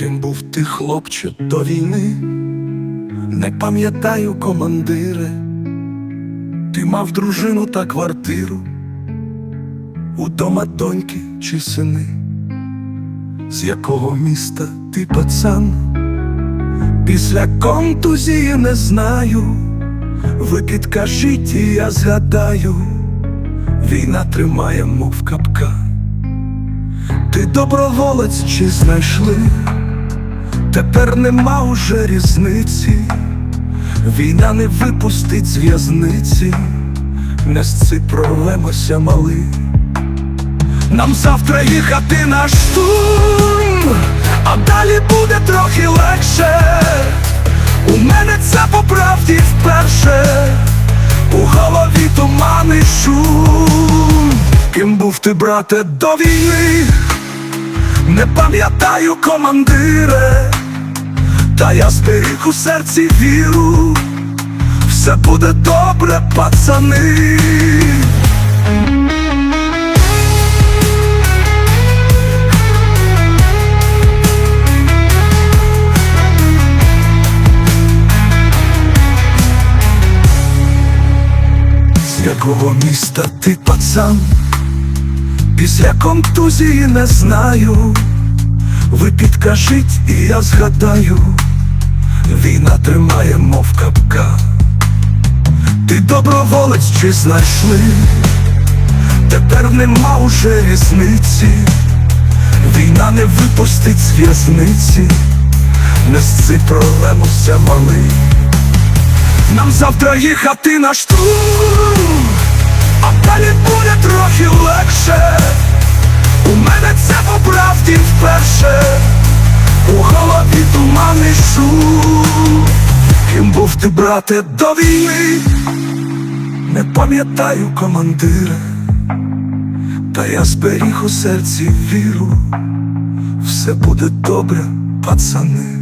Ким був ти, хлопче, до війни, не пам'ятаю, командире, ти мав дружину та квартиру, удома доньки чи сини, з якого міста ти пацан, після контузії не знаю, ви підкажіть, і я згадаю, війна тримає, мов капкан. Ти доброволець чи знайшли, тепер нема уже різниці, війна не випустить з в'язниці, не сципролемося мали. Нам завтра їхати на штурм, а далі буде трохи легше. У мене це по правді вперше, у голові туман і шум. Ким був ти, брате, до війни? Не пам'ятаю, командире, та я зберіг у серці віру, все буде добре, пацани. З якого міста ти пацан? Після контузії не знаю, ви підкажіть, і я згадаю, війна тримає, мов капка. Ти доброволець чи знайшли, тепер нема уже різниці, війна не випустить з в'язниці, не сципролемося малий. Нам завтра їхати на штурм, туман. Ким був ти, брате, до війни? Не пам'ятаю, командира, та я зберіг у серці віру, все буде добре, пацани.